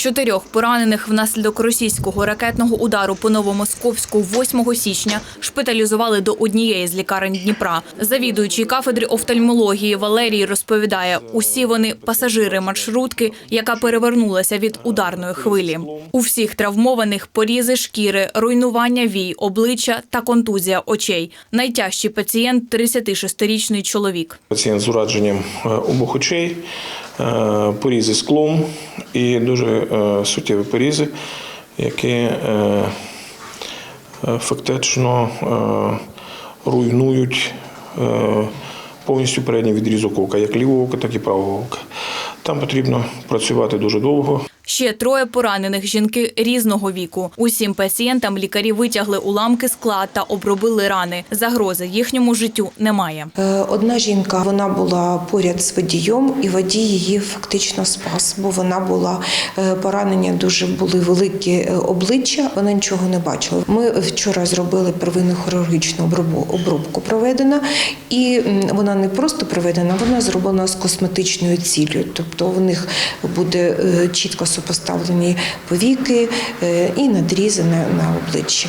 Чотирьох поранених внаслідок російського ракетного удару по Новомосковську 8 січня шпиталізували до однієї з лікарень Дніпра. Завідуючий кафедри офтальмології Валерій розповідає, усі вони пасажири маршрутки, яка перевернулася від ударної хвилі. У всіх травмованих порізи шкіри, руйнування вій, обличчя та контузія очей. Найтяжчий пацієнт – 36-річний чоловік. Пацієнт з ураженням е, обох очей, порізи склом і дуже е, суттєві порізи, які е, е, фактично е, руйнують е, повністю передній відрізок ока, як лівого ока, так і правого ока. Там потрібно працювати дуже довго. Ще троє поранених жінки різного віку. Усім пацієнтам лікарі витягли уламки скла та обробили рани. Загрози їхньому життю немає. Е, Одна жінка вона була поряд з водієм, і водій її фактично спас, бо вона була е, поранення, дуже були великі е, обличчя. Вона нічого не бачила. Ми вчора зробили первинну хірургічну обробку проведена, і вона не просто проведена, вона зроблена з косметичною ціллю. Тобто в них буде чітко супоставлені повіки е, і надрізи на, на обличчі.